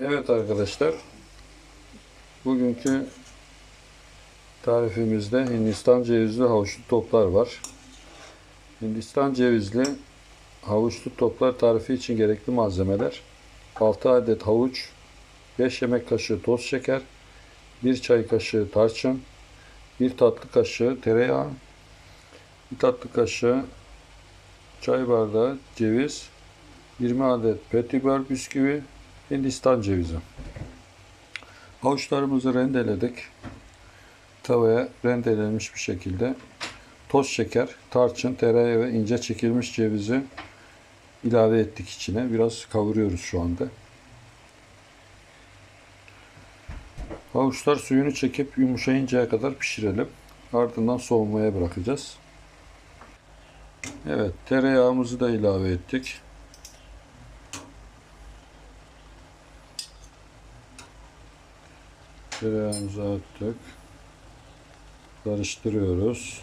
Evet arkadaşlar. Bugünkü tarifimizde Hindistan cevizli havuçlu toplar var. Hindistan cevizli havuçlu toplar tarifi için gerekli malzemeler 6 adet havuç, 5 yemek kaşığı toz şeker, 1 çay kaşığı tarçın, 1 tatlı kaşığı tereyağı, 1 tatlı kaşığı çay bardağı ceviz, 20 adet petibör bisküvi, Hindistan cevizi. Havuçlarımızı rendeledik. Tavaya rendelenmiş bir şekilde toz şeker, tarçın, tereyağı ve ince çekilmiş cevizi ilave ettik içine. Biraz kavuruyoruz şu anda. Havuçlar suyunu çekip yumuşayıncaya kadar pişirelim. Ardından soğumaya bırakacağız. Evet, tereyağımızı da ilave ettik. Tereyağımızı attık. Karıştırıyoruz.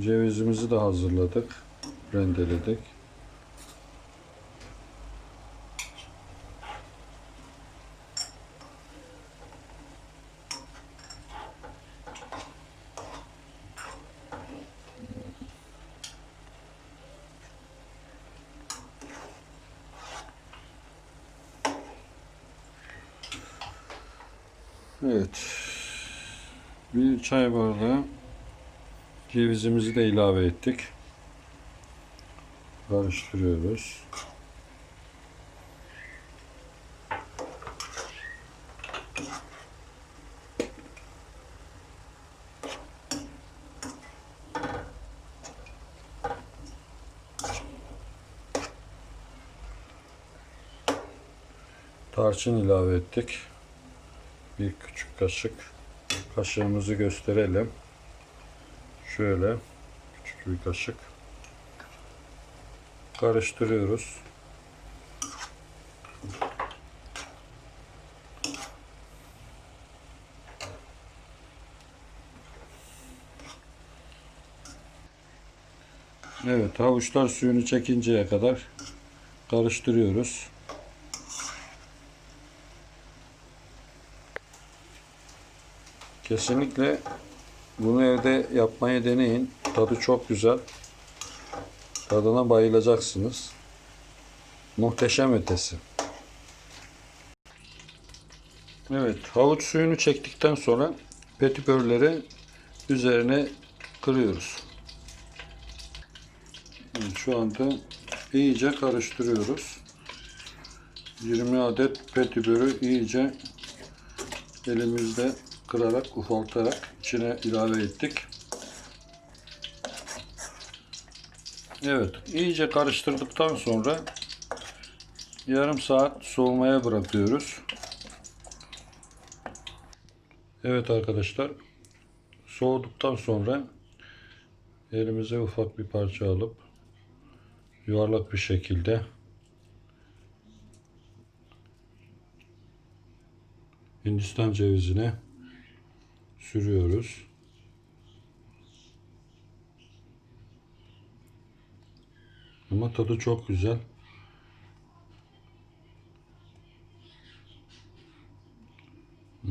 Cevizimizi de hazırladık. Rendeledik. Evet. Bir çay bardağı cevizimizi de ilave ettik. Karıştırıyoruz. Tarçın ilave ettik. Bir küçük kaşık. Kaşığımızı gösterelim. Şöyle küçük bir kaşık. Karıştırıyoruz. Evet, havuçlar suyunu çekinceye kadar karıştırıyoruz. Kesinlikle bunu evde yapmayı deneyin. Tadı çok güzel. Tadına bayılacaksınız. Muhteşem ötesi. Evet, havuç suyunu çektikten sonra petibörleri üzerine kırıyoruz. Şu anda iyice karıştırıyoruz. 20 adet petibörü iyice elimizde kırarak, ufaltarak içine ilave ettik. Evet, iyice karıştırdıktan sonra yarım saat soğumaya bırakıyoruz. Evet arkadaşlar, soğuduktan sonra elimize ufak bir parça alıp yuvarlak bir şekilde Hindistan cevizine sürüyoruz. Ama tadı çok güzel.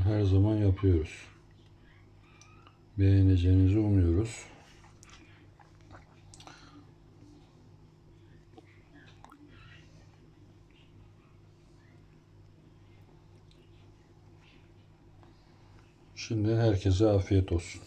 Her zaman yapıyoruz. Beğeneceğinizi umuyoruz. Şimdi herkese afiyet olsun.